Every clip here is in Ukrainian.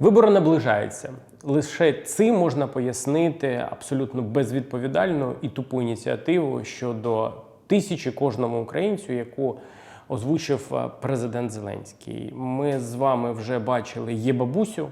Вибори наближаються. Лише цим можна пояснити абсолютно безвідповідальну і тупу ініціативу щодо тисячі кожному українцю, яку озвучив е, президент Зеленський. Ми з вами вже бачили є бабусю,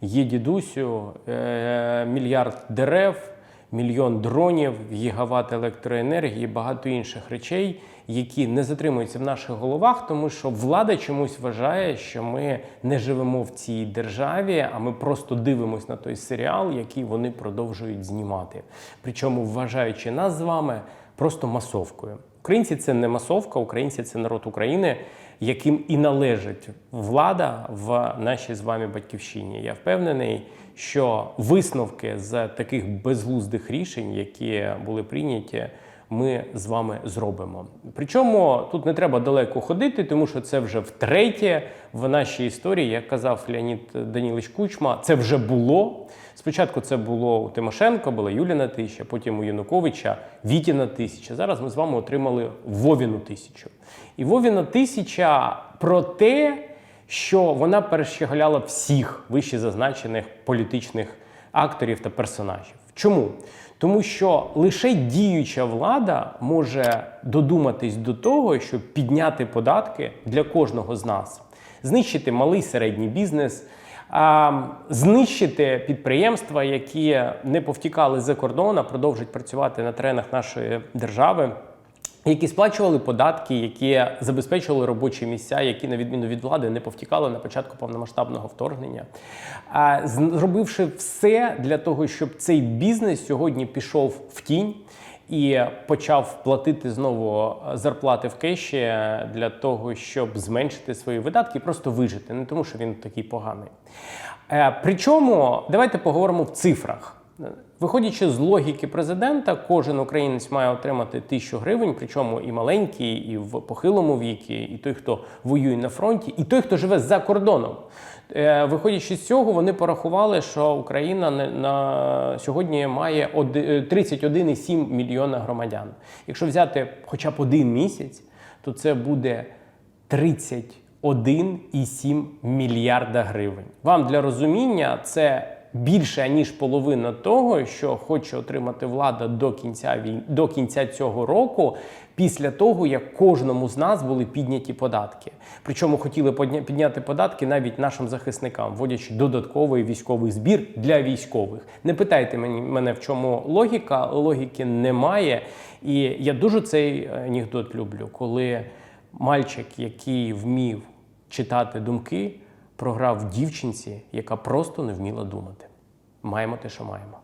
є дідусю, е, мільярд дерев, мільйон дронів, гігават електроенергії, багато інших речей, які не затримуються в наших головах, тому що влада чомусь вважає, що ми не живемо в цій державі, а ми просто дивимося на той серіал, який вони продовжують знімати. Причому вважаючи нас з вами просто масовкою. Українці це не масовка, українці це народ України, яким і належить влада в нашій з вами батьківщині. Я впевнений, що висновки з таких безглуздих рішень, які були прийняті, ми з вами зробимо. Причому тут не треба далеко ходити, тому що це вже втретє в нашій історії, як казав Леонід Данілович Кучма, це вже було. Спочатку це було у Тимошенко, була Юліна тисяча, потім у Януковича Вітіна тисяча. Зараз ми з вами отримали Вовіну тисячу. І Вовіна тисяча про те, що вона перещеголяла всіх вище зазначених політичних акторів та персонажів. Чому? Тому що лише діюча влада може додуматись до того, щоб підняти податки для кожного з нас, знищити малий середній бізнес, а, знищити підприємства, які не повтікали за кордон, а продовжують працювати на теренах нашої держави. Які сплачували податки, які забезпечували робочі місця, які на відміну від влади не повтікали на початку повномасштабного вторгнення, зробивши все для того, щоб цей бізнес сьогодні пішов в тінь і почав платити знову зарплати в кеші для того, щоб зменшити свої видатки, і просто вижити, не тому, що він такий поганий. Е, Причому давайте поговоримо в цифрах. Виходячи з логіки президента, кожен українець має отримати тисячу гривень, причому і маленький, і в похилому вікі, і той, хто воює на фронті, і той, хто живе за кордоном. Е, Виходячи з цього, вони порахували, що Україна на, сьогодні має оди- е, 31,7 мільйона громадян. Якщо взяти хоча б один місяць, то це буде 31,7 мільярда гривень. Вам для розуміння це більше ніж половина того, що хоче отримати влада до кінця війни до кінця цього року, після того як кожному з нас були підняті податки. Причому хотіли підняти податки навіть нашим захисникам, вводячи додатковий військовий збір для військових. Не питайте мені мене, в чому логіка. Логіки немає. І я дуже цей анекдот люблю, коли мальчик, який вмів читати думки, програв дівчинці, яка просто не вміла думати. Маємо те, що маємо.